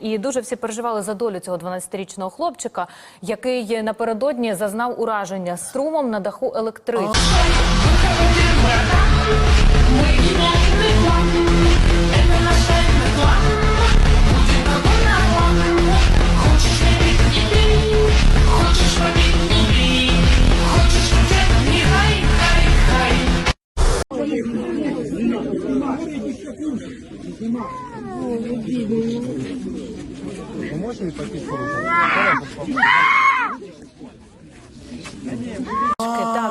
І дуже всі переживали за долю цього 12-річного хлопчика, який напередодні зазнав ураження струмом на даху електрички. Так,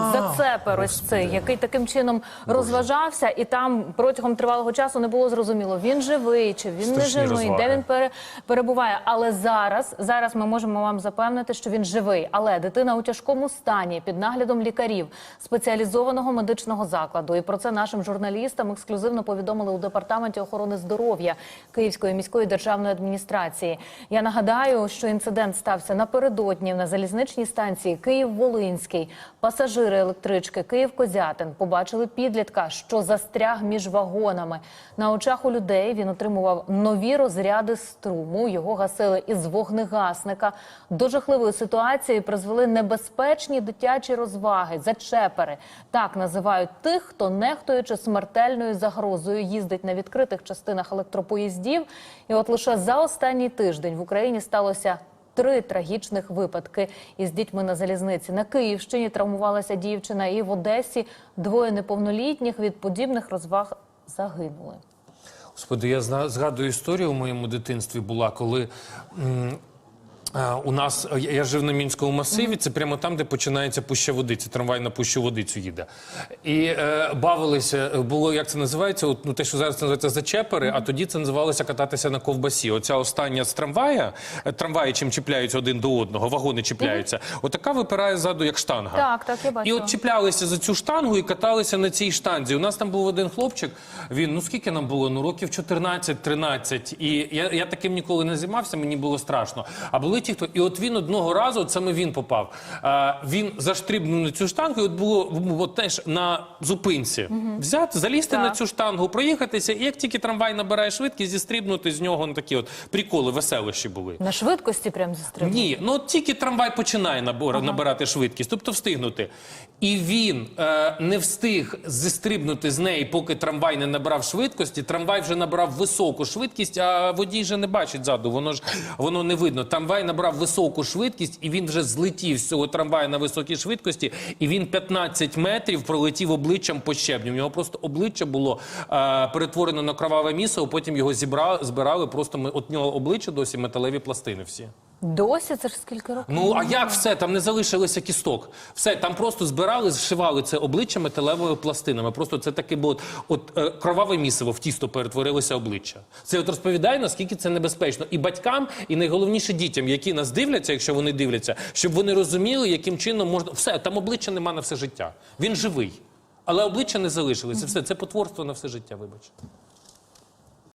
зацепер ось цей, який таким чином розважався, і там протягом тривалого часу не було зрозуміло, він живий чи він Страшні не живий, розваги. де він пере, перебуває. Але зараз, зараз ми можемо вам запевнити, що він живий. Але дитина у тяжкому стані під наглядом лікарів спеціалізованого медичного закладу. І про це нашим журналістам ексклюзивно повідомили у департаменті охорони здоров'я Київської міської державної адміністрації. Я нагадаю, що інцидент стався напередодні на залізничній станції Київ-Волинський. Пасажири електрички Київ-Козятин побачили підлітка, що застряг між вагонами. На очах у людей він отримував нові розряди струму. Його гасили із вогнегасника. До жахливої ситуації призвели небезпечні дитячі розваги, зачепери. Так називають тих, хто нехтуючи смертельною загрозою їздить на відкритих частинах електропоїздів. І от лише за останній тиждень в Україні сталося Три трагічних випадки із дітьми на залізниці на Київщині травмувалася дівчина, і в Одесі двоє неповнолітніх від подібних розваг загинули. Господи, я згадую історію в моєму дитинстві була, коли. У нас я- я жив на мінському масиві. Це прямо там, де починається пуща водиці. Трамвай на пущу водицю їде. І е, бавилися. Було як це називається? От, ну те, що зараз називається зачепери, а тоді це називалося кататися на ковбасі. Оця остання з трамвая. е, Трамваї чим чіпляються один до одного, вагони чіпляються. Отака випирає ззаду, як штанга. Так, так, я І от чіплялися за цю штангу і каталися на цій штанзі. У нас там був один хлопчик. Він ну скільки нам було? Ну років 14-13. І я, я таким ніколи не займався, мені було страшно. А були ті, хто і от він одного разу, от саме він попав. А, він заштрибнув на цю штангу. І от було ну, от, теж на зупинці взяти, залізти Так. на цю штангу, проїхатися. І як тільки трамвай набирає швидкість, зістрибнути з нього на такі от приколи, веселищі були. На швидкості прям застрибнули. Ні, ну от тільки трамвай починає набор, набирати швидкість, тобто встигнути. І він е, не встиг зістрибнути з неї, поки трамвай не набрав швидкості. Трамвай вже набрав високу швидкість, а водій же не бачить ззаду. Воно ж воно не видно. Трамвай набрав високу швидкість, і він вже злетів з цього трамваю на високій швидкості. І він 15 метрів пролетів обличчям по щебню. У нього просто обличчя було е, перетворено на кроваве місо. Потім його зібрали, збирали. Просто ми от нього обличчя досі металеві пластини всі. Досі це ж скільки років? Ну а як все? Там не залишилося кісток. Все там просто збирали, зшивали це обличчя металевими пластинами. Просто це таке було от е, кроваве місиво в тісто перетворилося обличчя. Це от розповідає, наскільки це небезпечно і батькам, і найголовніше дітям, які нас дивляться, якщо вони дивляться, щоб вони розуміли, яким чином можна все там обличчя нема на все життя. Він живий, але обличчя не залишилося. Все це потворство на все життя. Вибач.